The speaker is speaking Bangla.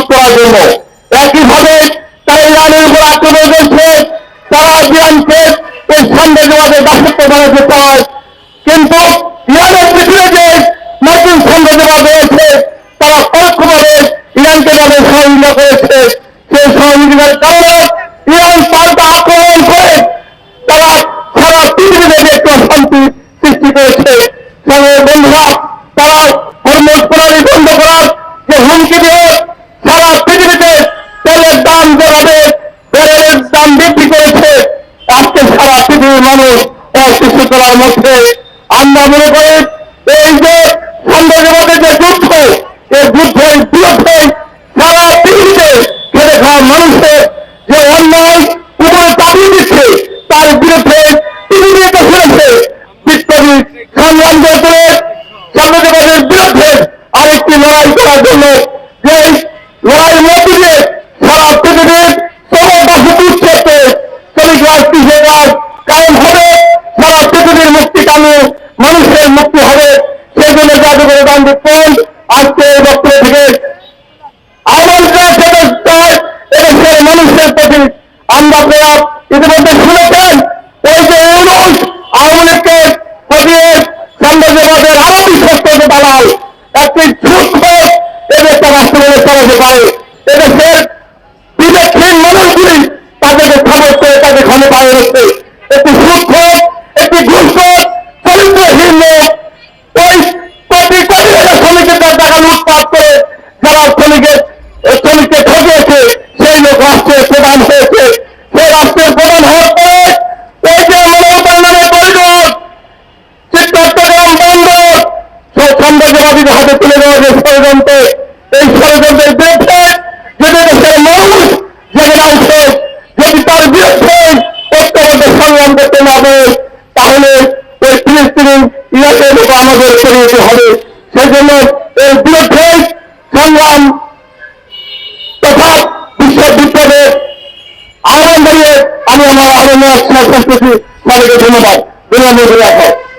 প্রস্তুত করার জন্য। একইভাবে তারা ইরানের উপর আক্রমণ করছে, তারা ইরানকে এই সাম্রাজ্যবাদের দাসত্ব বানাতে চায় কিন্তু ইরানের পিছনে যে নতুন সাম্রাজ্যবাদ রয়েছে, তারা পরোক্ষভাবে ইরানকে তাদের সহযোগিতা করেছে। সেই সহযোগিতার কারণে ইরান পাল্টা আক্রমণ করে তারা সারা পৃথিবীতে যে একটু অশান্তি সৃষ্টি করেছে সঙ্গে বন্ধুরা তারা হরমোজ প্রণালী বন্ধ করার যে হুমকি দিয়ে সারা পৃথিবীতে তেলের দাম যেভাবে তেলের দাম বৃদ্ধি করেছে আজকে পৃথিবীর মানুষ অসুস্থ করার মধ্যে আমরা মনে করি এই যে সাম্রাজ্যবাদের যে যুদ্ধ, এই যুদ্ধের বিরুদ্ধে সারা পৃথিবীতে খেলে খাওয়া মানুষের যে অন্যায় উপরে চাপিয়ে দিচ্ছে, তার বিরুদ্ধে পৃথিবীতে ফিরেছে বিপ্লবী সংগ্রাম করে সাম্রাজ্যবাদের বিরুদ্ধে আরেকটি লড়াই করার জন্য যে লড়াইয়ের মধ্যে গান্ধী ফোন আজকে এই বক্তব্য থেকে আহ্বান করেছে এদেশের মানুষের প্রতি আমরা আপনারা ইতিমধ্যে শুনেছেন এই যে অনুরোধ আওয়ামী লীগকে হটিয়ে সাম্রাজ্যবাদের আরও বিশ্বস্ত দালাল একটি সূক্ষ্ম এদেশটা বাস্তবায়ন চালাতে পারে। এদেশের বিবেকহীন মানুষগুলি তাদেরকে খবর করে তাদের ক্ষমতায় রয়েছে একটি সূক্ষ্ম একটি ঘুষখোর চরিত্রহীন লোক ওই লুটপাট করে যারা শ্রমিকের শ্রমিককে ঠকিয়েছে সেই লোক রাষ্ট্রের প্রধান হয়েছে। সেই রাষ্ট্রের প্রধান হওয়ার পরে ওই যে বন্দর সব সাম্রাজ্যবাদীদের হাতে তুলে দেওয়া যে ষড়যন্ত্র, এই ষড়যন্ত্রের বিরুদ্ধে যদি দেশের মানুষ জেগে আসে যদি তার বিরুদ্ধে ঐক্যবদ্ধ সংগ্রাম করতে না পারে, তাহলে ওই ফিলিস্তিনি ইরাকের মতো আমাদের পরিণত হবে। সেই জন্য এর বিরুদ্ধে সংগ্রাম তথা বিশ্ব বিপ্লবে আহ্বান জানিয়ে আমি আমার আহ্বান শেষ করছি সবাইকে ধন্যবাদ বিনম্র